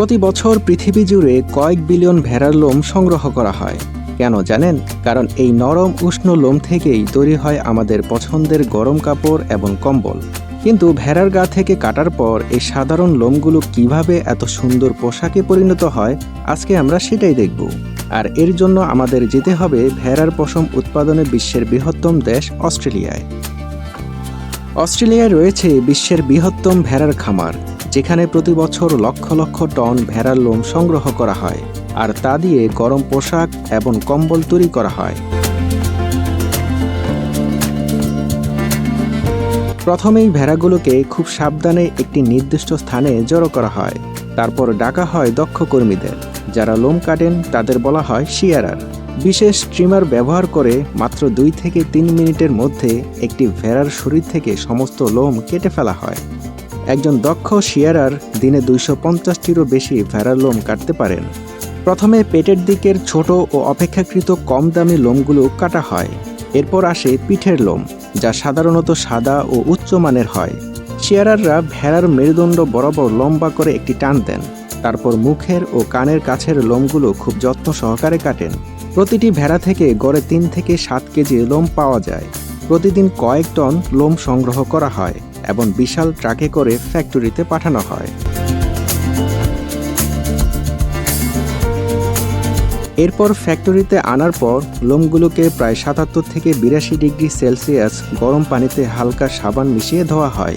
প্রতি বছর পৃথিবী জুড়ে কয়েক বিলিয়ন ভেড়ার লোম সংগ্রহ করা হয়। কেন জানেন? কারণ এই নরম, উষ্ণ লোম থেকেই তৈরি হয় আমাদের পছন্দের গরম কাপড় এবং কম্বল। কিন্তু ভেড়ার গা থেকে কাটার পর এই সাধারণ লোমগুলো কীভাবে এত সুন্দর পোশাকে পরিণত হয়, আজকে আমরা সেটাই দেখব। আর এর জন্য আমাদের যেতে হবে ভেড়ার পশম উৎপাদনে বিশ্বের বৃহত্তম দেশ অস্ট্রেলিয়ায়। অস্ট্রেলিয়ায় রয়েছে বিশ্বের বৃহত্তম ভেড়ার খামার। যেখানে প্রতি বছর লক্ষ লক্ষ টন ভেড়ার লোম সংগ্রহ করা হয়, আর তা দিয়ে গরম পোশাক এবং কম্বল তৈরি করা হয়। প্রথমেই ভেড়াগুলোকে খুব সাবধানে একটি নির্দিষ্ট স্থানে জড়ো করা হয়। তারপর ডাকা হয় দক্ষ কর্মীদের, যারা লোম কাটেন, তাদের বলা হয় শিয়ারার। বিশেষ ট্রিমার ব্যবহার করে মাত্র দুই থেকে তিন মিনিটের মধ্যে একটি ভেড়ার শরীর থেকে সমস্ত লোম কেটে ফেলা হয়। একজন দক্ষ শিয়ারার দিনে দুইশো পঞ্চাশটিরও বেশি ভেড়ার লোম কাটতে পারেন। প্রথমে পেটের দিকের ছোট ও অপেক্ষাকৃত কম দামি লোমগুলো কাটা হয়। এরপর আসে পিঠের লোম, যা সাধারণত সাদা ও উচ্চমানের হয়। শিয়ারাররা ভেড়ার মেরুদণ্ড বরাবর লম্বা করে একটি টান দেন। তারপর মুখের ও কানের কাছের লোমগুলো খুব যত্ন সহকারে কাটেন। প্রতিটি ভেড়া থেকে গড়ে তিন থেকে সাত কেজি লোম পাওয়া যায়। প্রতিদিন কয়েক টন লোম সংগ্রহ করা হয়। এবং বিশাল ট্রাকে করে ফ্যাক্টরিতে পাঠানো হয়। এরপর ফ্যাক্টরিতে আনার পর লোমগুলোকে প্রায় সাতাত্তর থেকে বিরাশি ডিগ্রি সেলসিয়াস গরম পানিতে হালকা সাবান মিশিয়ে ধোয়া হয়।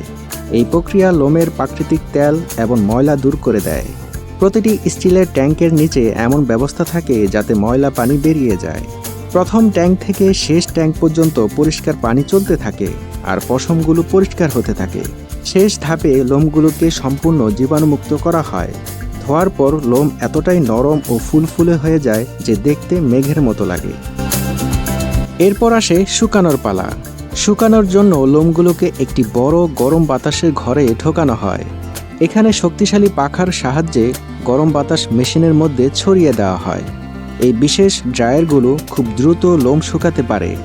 এই প্রক্রিয়া লোমের প্রাকৃতিক তেল এবং ময়লা দূর করে দেয়। প্রতিটি স্টিলের ট্যাঙ্কের নিচে এমন ব্যবস্থা থাকে যাতে ময়লা পানি বেরিয়ে যায়। প্রথম ট্যাঙ্ক থেকে শেষ ট্যাঙ্ক পর্যন্ত পরিষ্কার পানি চলতে থাকে। আর পশমগুলো পরিষ্কার হতে থাকে। শেষ ধাপে লোমগুলোকে সম্পূর্ণ জীবাণুমুক্ত করা হয়। ধোয়ার পর লোম এতটাই নরম ও ফুলফুলে হয়ে যায় যে দেখতে মেঘের মতো লাগে। এরপর আসে শুকানোর পালা। শুকানোর জন্য লোমগুলোকে একটি বড় গরম বাতাসের ঘরে ঢোকানো হয়। এখানে শক্তিশালী পাখার সাহায্যে গরম বাতাস মেশিনের মধ্যে ছড়িয়ে দেওয়া হয়। এই বিশেষ ড্রায়ারগুলো খুব দ্রুত লোম শুকাতে পারে।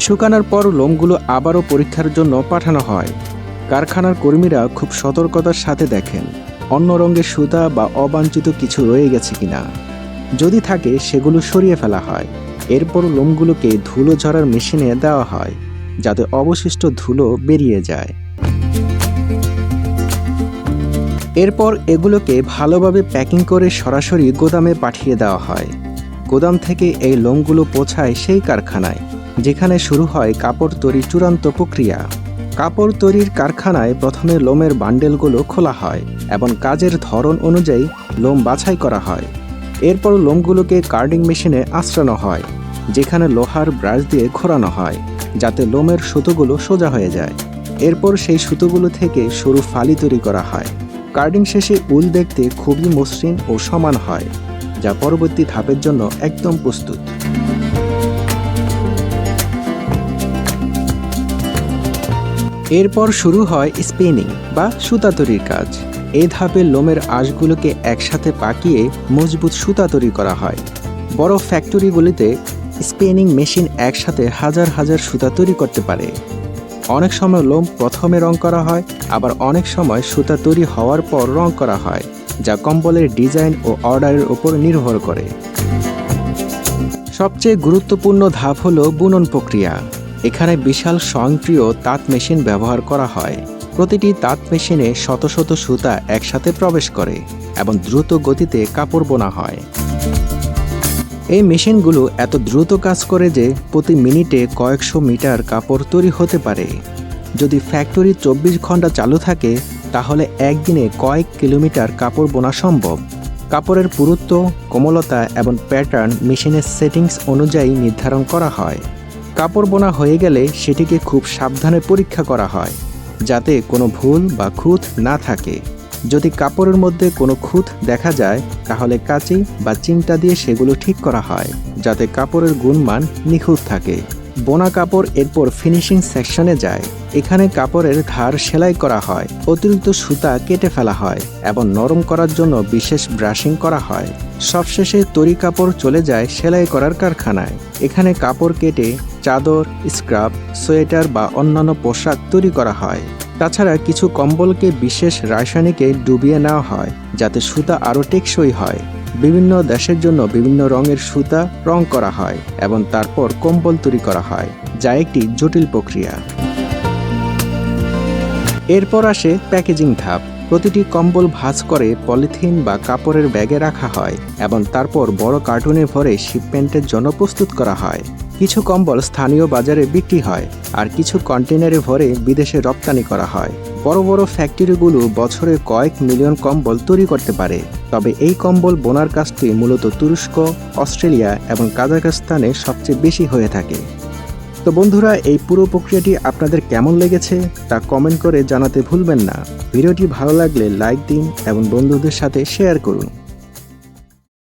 শুকানোর পর লোমগুলো আবারও পরীক্ষার জন্য পাঠানো হয়। কারখানার কর্মীরা খুব সতর্কতার সাথে দেখেন, অন্য রঙের সুতা বা অবাঞ্ছিত কিছু রয়ে গেছে কিনা। যদি থাকে, সেগুলো সরিয়ে ফেলা হয়। এরপর লোমগুলোকে ধুলো ঝরার মেশিনে দেওয়া হয়, যাতে অবশিষ্ট ধুলো বেরিয়ে যায়। এরপর এগুলোকে ভালোভাবে প্যাকিং করে সরাসরি গোদামে পাঠিয়ে দেওয়া হয়। গোদাম থেকে এই লোমগুলো পৌঁছায় সেই কারখানায়। যেখানে শুরু হয় কাপড় তৈরির চূড়ান্ত প্রক্রিয়া। কাপড় তৈরির কারখানায় প্রথমে লোমের বান্ডেলগুলো খোলা হয় এবং কাজের ধরন অনুযায়ী লোম বাছাই করা হয়। এরপর লোমগুলোকে কার্ডিং মেশিনে আশ্রানো হয়, যেখানে লোহার ব্রাশ দিয়ে ঘোরানো হয়, যাতে লোমের সুতোগুলো সোজা হয়ে যায়। এরপর সেই সুতোগুলো থেকে সরু ফালি তৈরি করা হয়। কার্ডিং শেষে উল দেখতে খুবই মসৃণ ও সমান হয়, যা পরবর্তী ধাপের জন্য একদম প্রস্তুত। এরপর শুরু হয় স্পিনিং বা সুতা তৈরির কাজ। এই ধাপে লোমের আঁশগুলোকে একসাথে পাকিয়ে মজবুত সুতা তৈরি করা হয়। বড় ফ্যাক্টরিগুলিতে স্পিনিং মেশিন একসাথে হাজার হাজার সুতা তৈরি করতে পারে। অনেক সময় লোম প্রথমে রং করা হয়, আবার অনেক সময় সুতা তৈরি হওয়ার পর রং করা হয়, যা কম্বলের ডিজাইন ও অর্ডারের উপর নির্ভর করে। সবচেয়ে গুরুত্বপূর্ণ ধাপ হল বুনন প্রক্রিয়া। এখানে বিশাল স্বয়ংক্রিয় তাঁত মেশিন ব্যবহার করা হয়। প্রতিটি তাঁত মেশিনে শত শত সুতা একসাথে প্রবেশ করে এবং দ্রুত গতিতে কাপড় বোনা হয়। এই মেশিনগুলো এত দ্রুত কাজ করে যে প্রতি মিনিটে কয়েকশো মিটার কাপড় তৈরি হতে পারে। যদি ফ্যাক্টরি চব্বিশ ঘণ্টা চালু থাকে, তাহলে একদিনে কয়েক কিলোমিটার কাপড় বোনা সম্ভব। কাপড়ের পুরুত্ব, কোমলতা এবং প্যাটার্ন মেশিনের সেটিংস অনুযায়ী নির্ধারণ করা হয়। কাপড় বোনা হয়ে গেলে সেটিকে খুব সাবধানে পরীক্ষা করা হয়, যাতে কোনো ভুল বা খুঁত না থাকে। যদি কাপড়ের মধ্যে কোনো খুঁত দেখা যায়, তাহলে কাঁচি বা চিমটা দিয়ে সেগুলো ঠিক করা হয়, যাতে কাপড়ের গুণমান নিখুঁত থাকে। বোনা কাপড় এরপর ফিনিশিং সেকশনে যায়। এখানে কাপড়ের ধার সেলাই করা হয়, অতিরিক্ত সুতা কেটে ফেলা হয় এবং নরম করার জন্য বিশেষ ব্রাশিং করা হয়। সবশেষে তরি কাপড় চলে যায় সেলাই করার কারখানায়। এখানে কাপড় কেটে চাদর, স্ক্রাব, সোয়েটার বা অন্যান্য পোশাক তৈরি করা হয়। তাছাড়া কিছু কম্বলকে বিশেষ রাসায়নিকে ডুবিয়ে নেওয়া হয়, যাতে সুতা আরও টেকসই হয়। বিভিন্ন দেশের জন্য বিভিন্ন রঙের সুতা রং করা হয় এবং তারপর কম্বল তৈরি করা হয়, যা একটি জটিল প্রক্রিয়া। এরপর আসে প্যাকেজিং ধাপ। প্রতিটি কম্বল ভাঁজ করে পলিথিন বা কাপড়ের ব্যাগে রাখা হয় এবং তারপর বড় কার্টুনে ভরে শিপমেন্টের জন্য প্রস্তুত করা হয়। কিছু কম্বল স্থানীয় বাজারে বিক্রি হয় আর কিছু কন্টেনারে ভরে বিদেশে রপ্তানি করা হয়। বড় বড় ফ্যাক্টরিগুলো বছরে কয়েক মিলিয়ন কম্বল তৈরি করতে পারে। তবে এই কম্বল বোনার কাজটি মূলত তুরস্ক, অস্ট্রেলিয়া এবং কাজাখস্তানে সবচেয়ে বেশি হয়ে থাকে। তো বন্ধুরা, এই পুরো প্রক্রিয়াটি আপনাদের কেমন লেগেছে তা কমেন্ট করে জানাতে ভুলবেন না। ভিডিওটি ভালো লাগলে লাইক দিন এবং বন্ধুদের সাথে শেয়ার করুন।